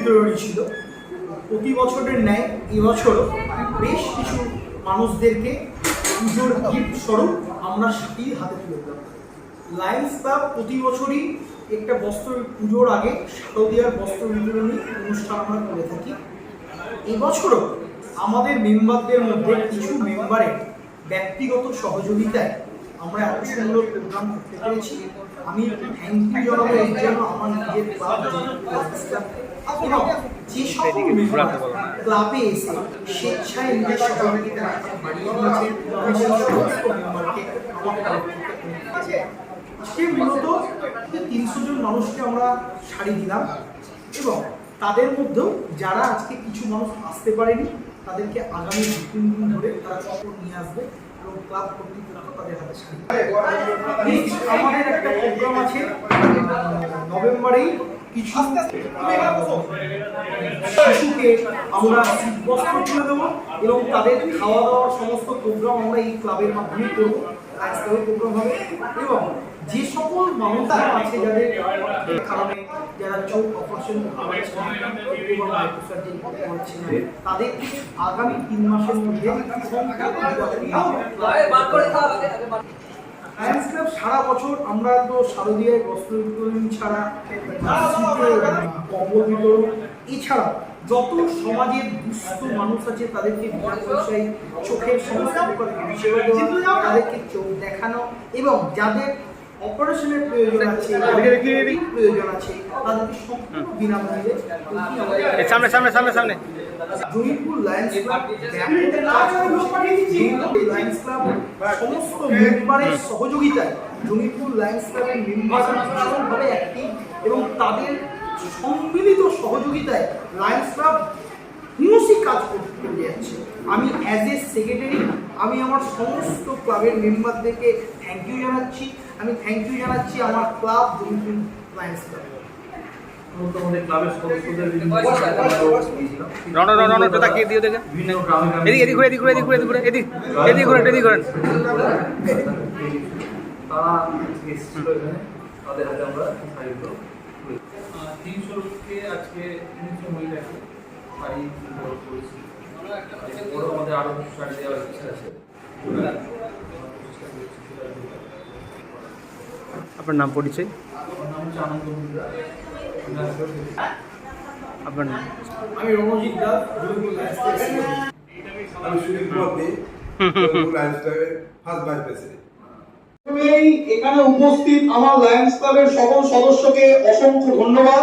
বিতরণী ছিল। প্রতি বছরের ন্যায় এবছরও বেশ কিছু মানুষদেরকে পুজোর গিফট স্বরূপ আমরা সেটি হাতে তুলে দিলাম। লায়ন্স ক্লাব প্রতি বছরই একটা বস্ত্র পুজোর আগে শারদীয়ার বস্ত্র বিতরণী অনুষ্ঠান আমরা করে থাকি। এবছরও আমাদের মেম্বারদের মধ্যে কিছু মেম্বারের ব্যক্তিগত সহযোগিতায় আমরা এত সুন্দর প্রোগ্রাম করতে পেরেছি আমি থ্যাংক ইউ জানাব এর জন্য আমার নিজের ক্লাব যে সকল ক্লাবে এসে স্বেচ্ছায় নিজের সহযোগিতা বাড়িয়ে মেম্বারকে। আজকে মূলত তিনশো জন মানুষকে আমরা শাড়ি দিলাম এবং তাদের মধ্যেও যারা আজকে কিছু মানুষ আসতে পারেনি তাদেরকে আগামী দু তিন দিন ধরে তারা কাপড় নিয়ে আসবে এবং ক্লাব কর্তৃপক্ষ তাদের হাতে দেবে। Next, আমাদের একটা প্রোগ্রাম আছে নভেম্বরেই কিছু শিশুকে আমরা শীতবস্ত্র তুলে দেবো এবং তাদের খাওয়া দাওয়ার সমস্ত প্রোগ্রাম আমরা এই ক্লাবের মাধ্যমে করব। ক্লাবের প্রোগ্রাম হবে। এবং যে সকল মানুষরা আছে যাদের কারণে যারা চোখ অপারেশন তাদেরকে আগামী তিন মাসের মধ্যে লায়ন্স ক্লাব সারা বছর আমরা তো শারদীয়ায় বস্ত্র বিতরণ ছাড়া কম্বল বিতরণ এছাড়া যত সমাজের দুস্থ মানুষ আছে তাদেরকে বিনা পয়সায় চোখের দেওয়া তাদেরকে চোখ দেখানো এবং যাদের অপারেশনের প্রয়োজন আছে প্রয়োজন আছে তাদেরকে সম্পূর্ণ বিনামূল্যে এই সামনে সামনে সামনে সামনে। Joypur Lions club Lions club সমস্ত মেম্বারের সহযোগিতায় জমিপুর লায়ন্স ক্লাবের মেম্বার ভীষণভাবে অ্যাক্টিভ এবং তাদের সম্মিলিত সহযোগিতায় লায়ন্স ক্লাব হিমসি কাজ করতে যাচ্ছে। আমি অ্যাজ এ সেক্রেটারি আমি আমার সমস্ত ক্লাবের মেম্বারদেরকে থ্যাংক ইউ জানাচ্ছি। আমি থ্যাংক ইউ জানাচ্ছি আমার ক্লাব জমিপুর লায়ন্স ক্লাব মূলত ক্লাবের সদস্যদের রণ রণ রণ তাকিয়ে দিও দেখে। এদিক এদিক ঘুরে এদিক ঘুরে এদিক ঘুরে এদিক ঘুরে এদিক এদিক ঘুরেন এদিক ঘুরেন তারা এসেছিল এখানে তাদের হাতে আমরা শাড়িগুলো তিনশো লোককে আজকে তিনশো মহিলাকে শাড়ি করেছি। আমাদের আরও শাড়ি দেওয়ার ইচ্ছা আছে। আপনার নাম পরিচয়। আপনার নাম আমি রণজিৎ দাস জমিপুর লায়ন্স ক্লাবের secretary। আমি Sudip Dey first vice president এই এখানে উপস্থিত আমার লায়ন্স ক্লাবের সকল সদস্যকে অসংখ্য ধন্যবাদ